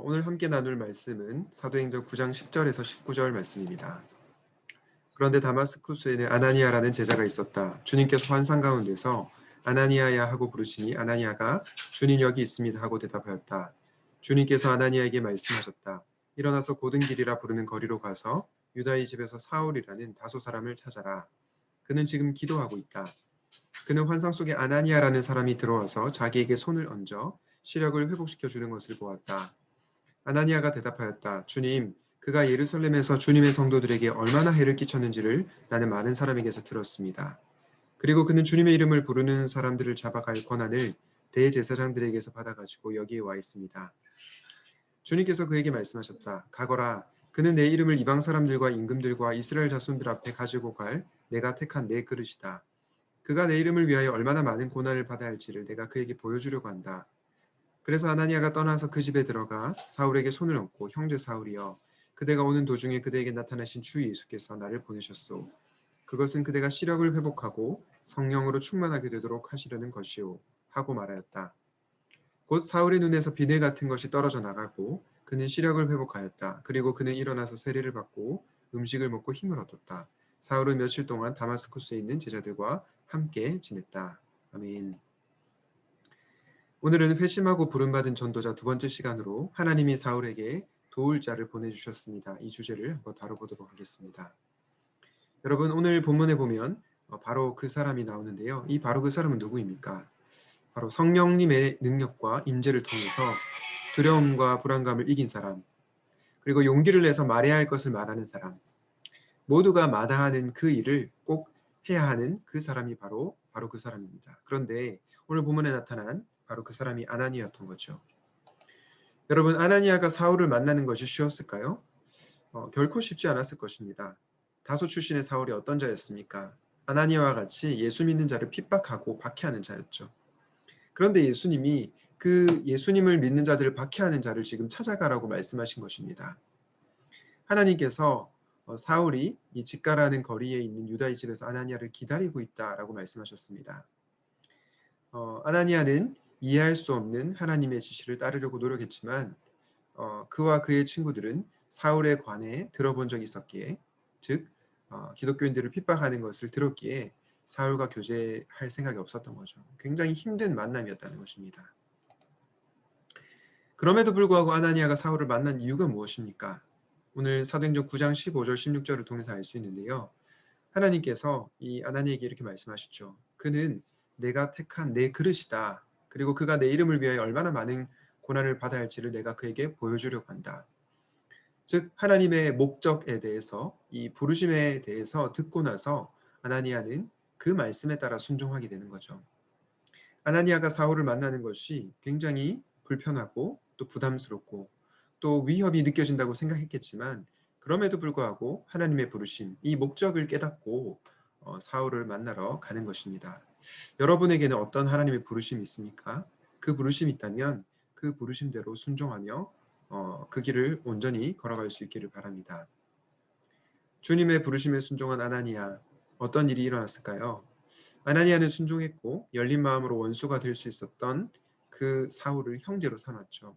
어, 오늘 함께 나눌 말씀은 사도행전 9장 10절에서 19절 말씀입니다. 그런데 다마스쿠스에는 아나니아라는 제자가 있었다. 주님께서 환상 가운데서 아나니아야 하고 부르시니 아나니아가 주님 여기 있습니다 하고 대답하였다. 주님께서 아나니아에게 말씀하셨다. 일어나서 고든 길이라 부르는 거리로 가서 유다의 집에서 사울이라는 다소 사람을 찾아라. 그는 지금 기도하고 있다. 그는 환상 속에 아나니아라는 사람이 들어와서 자기에게 손을 얹어 시력을 회복시켜 주는 것을 보았다. 아나니아가 대답하였다. 주님, 그가 예루살렘에서 주님의 성도들에게 얼마나 해를 끼쳤는지를 나는 많은 사람에게서 들었습니다. 그리고 그는 주님의 이름을 부르는 사람들을 잡아갈 권한을 대제사장들에게서 받아가지고 여기에 와 있습니다. 주님께서 그에게 말씀하셨다. 가거라. 그는 내 이름을 이방 사람들과 임금들과 이스라엘 자손들 앞에 가지고 갈 내가 택한 내 그릇이다. 그가 내 이름을 위하여 얼마나 많은 고난을 받아야 할지를 내가 그에게 보여주려고 한다. 그래서 아나니아가 떠나서 그 집에 들어가 사울에게 손을 얹고 형제 사울이여 그대가 오는 도중에 그대에게 나타나신 주 예수께서 나를 보내셨소. 그것은 그대가 시력을 회복하고 성령으로 충만하게 되도록 하시려는 것이오. 하고 말하였다. 곧 사울의 눈에서 비늘 같은 것이 떨어져 나가고 그는 시력을 회복하였다. 그리고 그는 일어나서 세례를 받고 음식을 먹고 힘을 얻었다. 사울은 며칠 동안 다마스쿠스에 있는 제자들과 함께 지냈다. 아멘. 오늘은 회심하고 부름받은 전도자 두 번째 시간으로 하나님이 사울에게 도울 자를 보내주셨습니다. 이 주제를 한번 다뤄보도록 하겠습니다. 여러분 오늘 본문에 보면 어, 바로 그 사람이 나오는데요. 이 바로 그 사람은 누구입니까? 바로 성령님의 능력과 임재를 통해서 두려움과 불안감을 이긴 사람, 그리고 용기를 내서 말해야 할 것을 말하는 사람, 모두가 마다하는 그 일을 꼭 해야 하는 그 사람이 바로 바로 그 사람입니다. 그런데 오늘 본문에 나타난 바로 그 사람이 아나니아였던 거죠. 여러분 아나니아가 사울을 만나는 것이 쉬웠을까요? 어, 결코 쉽지 않았을 것입니다. 다소 출신의 사울이 어떤 자였습니까? 아나니아와 같이 예수 믿는 자를 핍박하고 박해하는 자였죠. 그런데 예수님이 그 예수님을 믿는 자들을 박해하는 자를 지금 찾아가라고 말씀하신 것입니다. 하나님께서 어, 사울이 이 집가라는 거리에 있는 유다의 집에서 아나니아를 기다리고 있다라고 말씀하셨습니다. 어, 아나니아는 이해할 수 없는 하나님의 지시를 따르려고 노력했지만 어, 그와 그의 친구들은 사울에 관해 들어본 적이 있었기에 즉 어, 기독교인들을 핍박하는 것을 들었기에 사울과 교제할 생각이 없었던 거죠. 굉장히 힘든 만남이었다는 것입니다. 그럼에도 불구하고 아나니아가 사울을 만난 이유가 무엇입니까? 오늘 사도행전 9장 15절 16절을 통해서 알 수 있는데요. 하나님께서 이 아나니에게 이렇게 말씀하시죠. 그는 내가 택한 내 그릇이다. 그리고 그가 내 이름을 위하여 얼마나 많은 고난을 받아야 할지를 내가 그에게 보여주려고 한다. 즉 하나님의 목적에 대해서 이 부르심에 대해서 듣고 나서 아나니아는 그 말씀에 따라 순종하게 되는 거죠. 아나니아가 사울을 만나는 것이 굉장히 불편하고 또 부담스럽고 또 위협이 느껴진다고 생각했겠지만 그럼에도 불구하고 하나님의 부르심, 이 목적을 깨닫고 어, 사울을 만나러 가는 것입니다. 여러분에게는 어떤 하나님의 부르심이 있습니까? 그 부르심이 있다면 그 부르심대로 순종하며 어, 그 길을 온전히 걸어갈 수 있기를 바랍니다. 주님의 부르심에 순종한 아나니아 어떤 일이 일어났을까요? 아나니아는 순종했고 열린 마음으로 원수가 될 수 있었던 그 사울을 형제로 삼았죠.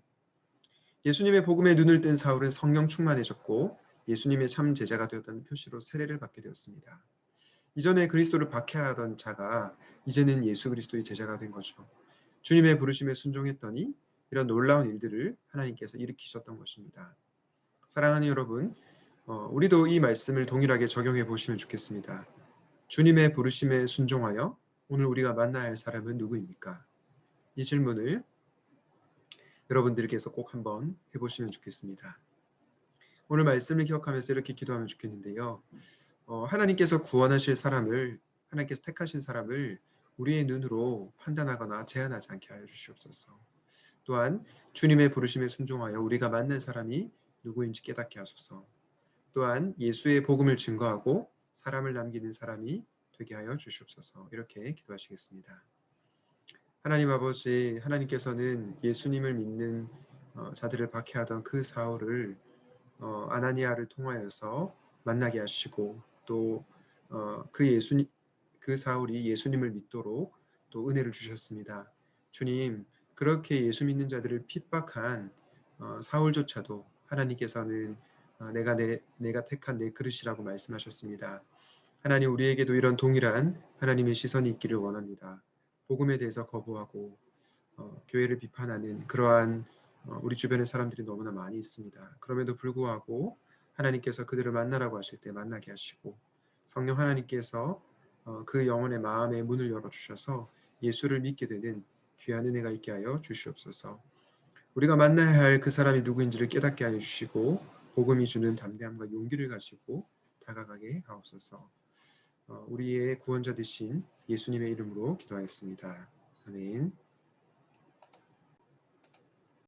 예수님의 복음에 눈을 뜬 사울은 성령 충만해졌고 예수님의 참 제자가 되었다는 표시로 세례를 받게 되었습니다. 이전에 그리스도를 박해하던 자가 이제는 예수 그리스도의 제자가 된 거죠. 주님의 부르심에 순종했더니 이런 놀라운 일들을 하나님께서 일으키셨던 것입니다. 사랑하는 여러분, 어, 우리도 이 말씀을 동일하게 적용해 보시면 좋겠습니다. 주님의 부르심에 순종하여 오늘 우리가 만나야 할 사람은 누구입니까? 이 질문을 여러분들께서 꼭 한번 해보시면 좋겠습니다. 오늘 말씀을 기억하면서 이렇게 기도하면 좋겠는데요. 어, 하나님께서 구원하실 사람을 하나님께서 택하신 사람을 우리의 눈으로 판단하거나 제한하지 않게 하여 주시옵소서. 또한 주님의 부르심에 순종하여 우리가 만난 사람이 누구인지 깨닫게 하소서. 또한 예수의 복음을 증거하고 사람을 남기는 사람이 되게 하여 주시옵소서. 이렇게 기도하시겠습니다. 하나님 아버지, 하나님께서는 예수님을 믿는 어, 자들을 박해하던 그 사울을 어, 아나니아를 통하여서 만나게 하시고 또그 어, 예수님 그 사울이 예수님을 믿도록 또 은혜를 주셨습니다. 주님, 그렇게 예수 믿는 자들을 핍박한 어, 사울조차도 하나님께서는 어, 내가 내 내가 택한 내 그릇이라고 말씀하셨습니다. 하나님 우리에게도 이런 동일한 하나님의 시선이 있기를 원합니다. 복음에 대해서 거부하고 어, 교회를 비판하는 그러한 어, 우리 주변의 사람들이 너무나 많이 있습니다. 그럼에도 불구하고 하나님께서 그들을 만나라고 하실 때 만나게 하시고 성령 하나님께서 어, 그 영혼의 마음의 문을 열어 주셔서 예수를 믿게 되는 귀한 은혜가 있게 하여 주시옵소서. 우리가 만나야 할 그 사람이 누구인지를 깨닫게 하여 주시고 복음이 주는 담대함과 용기를 가지고 다가가게 하옵소서. 어, 우리의 구원자 되신 예수님의 이름으로 기도하였습니다. 아멘.